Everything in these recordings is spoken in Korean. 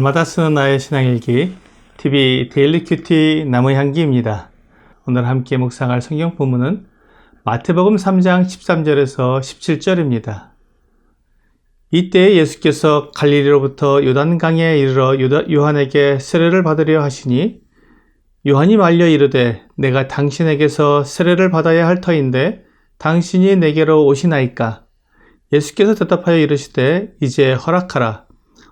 날마다 쓰는 나의 신앙일기 TV 데일리 큐티 나무 향기입니다. 오늘 함께 묵상할 성경 본문은 마태복음 3장 13절에서 17절입니다. 이때 예수께서 갈릴리로부터 요단강에 이르러 요한에게 세례를 받으려 하시니 요한이 말려 이르되 내가 당신에게서 세례를 받아야 할 터인데 당신이 내게로 오시나이까 예수께서 대답하여 이르시되 이제 허락하라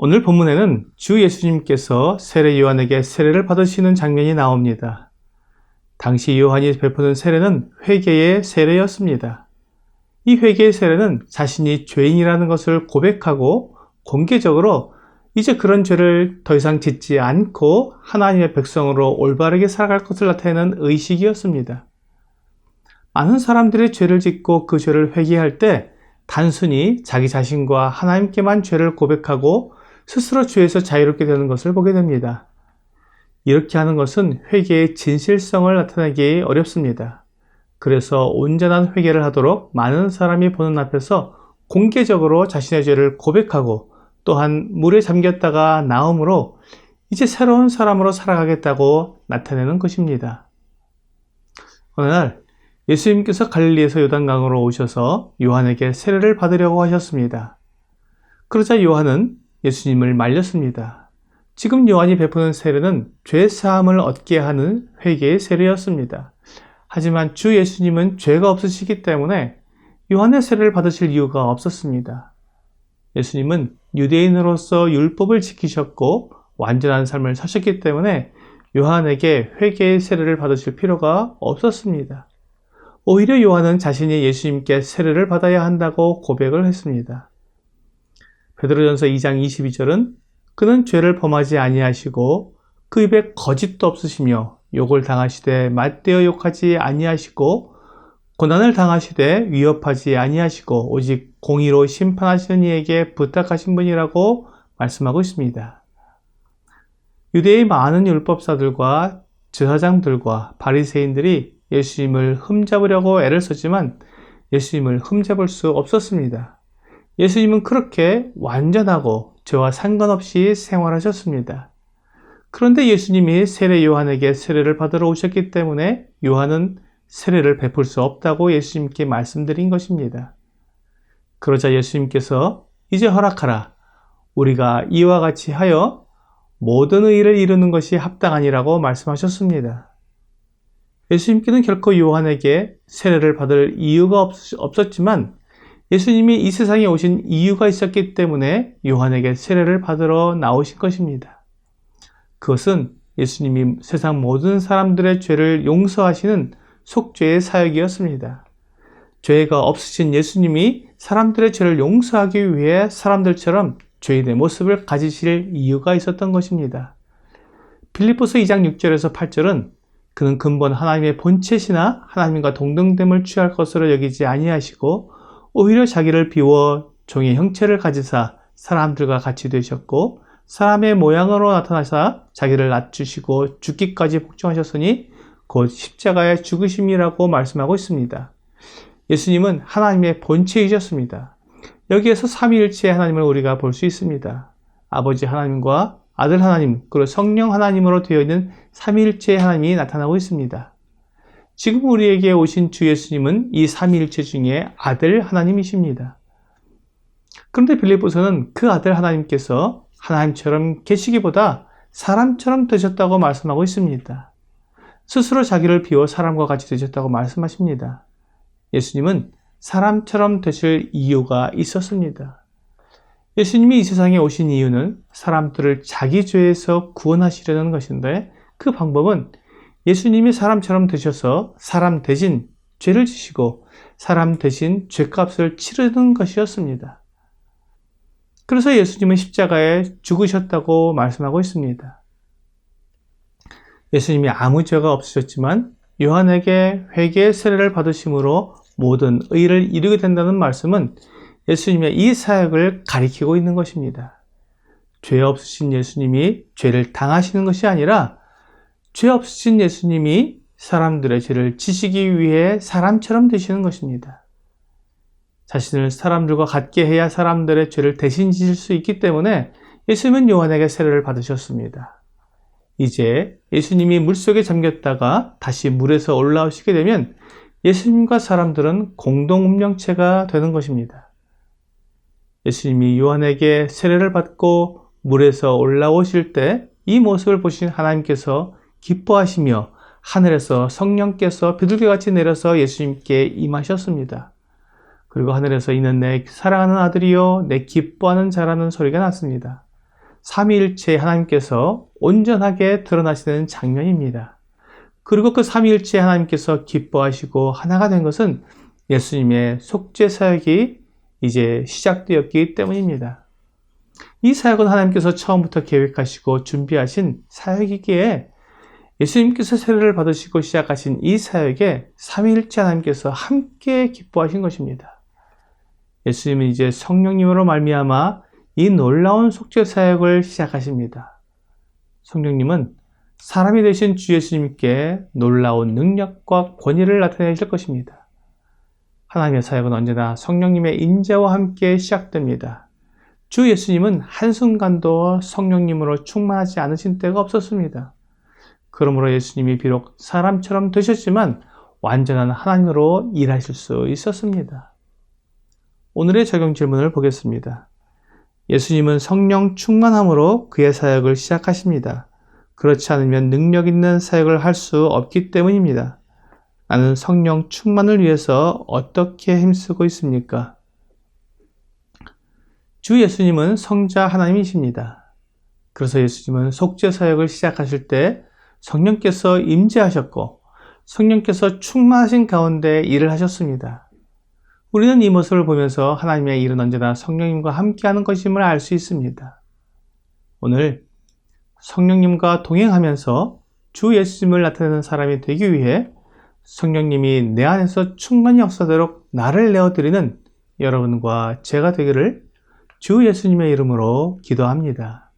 오늘 본문에는 주 예수님께서 세례 요한에게 세례를 받으시는 장면이 나옵니다. 당시 요한이 베푸는 세례는 회개의 세례였습니다. 이 회개의 세례는 자신이 죄인이라는 것을 고백하고 공개적으로 이제 그런 죄를 더 이상 짓지 않고 하나님의 백성으로 올바르게 살아갈 것을 나타내는 의식이었습니다. 많은 사람들이 죄를 짓고 그 죄를 회개할 때 단순히 자기 자신과 하나님께만 죄를 고백하고 스스로 죄에서 자유롭게 되는 것을 보게 됩니다. 이렇게 하는 것은 회개의 진실성을 나타내기 어렵습니다. 그래서 온전한 회개를 하도록 많은 사람이 보는 앞에서 공개적으로 자신의 죄를 고백하고 또한 물에 잠겼다가 나옴으로 이제 새로운 사람으로 살아가겠다고 나타내는 것입니다. 어느 날 예수님께서 갈릴리에서 요단강으로 오셔서 요한에게 세례를 받으려고 하셨습니다. 그러자 요한은 예수님을 말렸습니다. 지금 요한이 베푸는 세례는 죄 사함을 얻게 하는 회개의 세례였습니다. 하지만 주 예수님은 죄가 없으시기 때문에 요한의 세례를 받으실 이유가 없었습니다. 예수님은 유대인으로서 율법을 지키셨고 완전한 삶을 사셨기 때문에 요한에게 회개의 세례를 받으실 필요가 없었습니다. 오히려 요한은 자신이 예수님께 세례를 받아야 한다고 고백을 했습니다. 베드로전서 2장 22절은 그는 죄를 범하지 아니하시고 그 입에 거짓도 없으시며 욕을 당하시되 맞대어 욕하지 아니하시고 고난을 당하시되 위협하지 아니하시고 오직 공의로 심판하시는 이에게 부탁하신 분이라고 말씀하고 있습니다. 유대의 많은 율법사들과 제사장들과 바리새인들이 예수님을 흠잡으려고 애를 썼지만 예수님을 흠잡을 수 없었습니다. 예수님은 그렇게 완전하고 저와 상관없이 생활하셨습니다. 그런데 예수님이 세례 요한에게 세례를 받으러 오셨기 때문에 요한은 세례를 베풀 수 없다고 예수님께 말씀드린 것입니다. 그러자 예수님께서 이제 허락하라. 우리가 이와 같이 하여 모든 의를 이루는 것이 합당하니라고 말씀하셨습니다. 예수님께는 결코 요한에게 세례를 받을 이유가 없, 없었지만 예수님이 이 세상에 오신 이유가 있었기 때문에 요한에게 세례를 받으러 나오신 것입니다. 그것은 예수님이 세상 모든 사람들의 죄를 용서하시는 속죄의 사역이었습니다. 죄가 없으신 예수님이 사람들의 죄를 용서하기 위해 사람들처럼 죄인의 모습을 가지실 이유가 있었던 것입니다. 빌리포스 2장 6절에서 8절은 그는 근본 하나님의 본체시나 하나님과 동등됨을 취할 것으로 여기지 아니하시고 오히려 자기를 비워 종의 형체를 가지사 사람들과 같이 되셨고 사람의 모양으로 나타나사 자기를 낮추시고 죽기까지 복종하셨으니 곧 십자가의 죽으심이라고 말씀하고 있습니다. 예수님은 하나님의 본체이셨습니다. 여기에서 삼위일체의 하나님을 우리가 볼 수 있습니다. 아버지 하나님과 아들 하나님, 그리고 성령 하나님으로 되어 있는 삼위일체의 하나님이 나타나고 있습니다. 지금 우리에게 오신 주 예수님은 이 삼위일체 중에 아들 하나님이십니다. 그런데 빌립보서는 그 아들 하나님께서 하나님처럼 계시기보다 사람처럼 되셨다고 말씀하고 있습니다. 스스로 자기를 비워 사람과 같이 되셨다고 말씀하십니다. 예수님은 사람처럼 되실 이유가 있었습니다. 예수님이 이 세상에 오신 이유는 사람들을 자기 죄에서 구원하시려는 것인데 그 방법은 예수님이 사람처럼 되셔서 사람 대신 죄를 지시고 사람 대신 죄값을 치르는 것이었습니다. 그래서 예수님은 십자가에 죽으셨다고 말씀하고 있습니다. 예수님이 아무 죄가 없으셨지만 요한에게 회개의 세례를 받으심으로 모든 의를 이루게 된다는 말씀은 예수님의 이 사역을 가리키고 있는 것입니다. 죄 없으신 예수님이 죄를 당하시는 것이 아니라 죄 없으신 예수님이 사람들의 죄를 지시기 위해 사람처럼 되시는 것입니다. 자신을 사람들과 같게 해야 사람들의 죄를 대신 지실 수 있기 때문에 예수님은 요한에게 세례를 받으셨습니다. 이제 예수님이 물속에 잠겼다가 다시 물에서 올라오시게 되면 예수님과 사람들은 공동 운명체가 되는 것입니다. 예수님이 요한에게 세례를 받고 물에서 올라오실 때 이 모습을 보신 하나님께서 기뻐하시며 하늘에서 성령께서 비둘기같이 내려서 예수님께 임하셨습니다. 그리고 하늘에서 이는 내 사랑하는 아들이요 내 기뻐하는 자라는 소리가 났습니다. 삼위일체 하나님께서 온전하게 드러나시는 장면입니다. 그리고 그 삼위일체 하나님께서 기뻐하시고 하나가 된 것은 예수님의 속죄 사역이 이제 시작되었기 때문입니다. 이 사역은 하나님께서 처음부터 계획하시고 준비하신 사역이기에 예수님께서 세례를 받으시고 시작하신 이 사역에 삼위일체 하나님께서 함께 기뻐하신 것입니다. 예수님은 이제 성령님으로 말미암아 이 놀라운 속죄 사역을 시작하십니다. 성령님은 사람이 되신 주 예수님께 놀라운 능력과 권위를 나타내실 것입니다. 하나님의 사역은 언제나 성령님의 인재와 함께 시작됩니다. 주 예수님은 한순간도 성령님으로 충만하지 않으신 때가 없었습니다. 그러므로 예수님이 비록 사람처럼 되셨지만 완전한 하나님으로 일하실 수 있었습니다. 오늘의 적용 질문을 보겠습니다. 예수님은 성령 충만함으로 그의 사역을 시작하십니다. 그렇지 않으면 능력 있는 사역을 할 수 없기 때문입니다. 나는 성령 충만을 위해서 어떻게 힘쓰고 있습니까? 주 예수님은 성자 하나님이십니다. 그래서 예수님은 속죄 사역을 시작하실 때 성령께서 임재하셨고 성령께서 충만하신 가운데 일을 하셨습니다. 우리는 이 모습을 보면서 하나님의 일은 언제나 성령님과 함께하는 것임을 알 수 있습니다. 오늘 성령님과 동행하면서 주 예수님을 나타내는 사람이 되기 위해 성령님이 내 안에서 충만히 역사되도록 나를 내어드리는 여러분과 제가 되기를 주 예수님의 이름으로 기도합니다.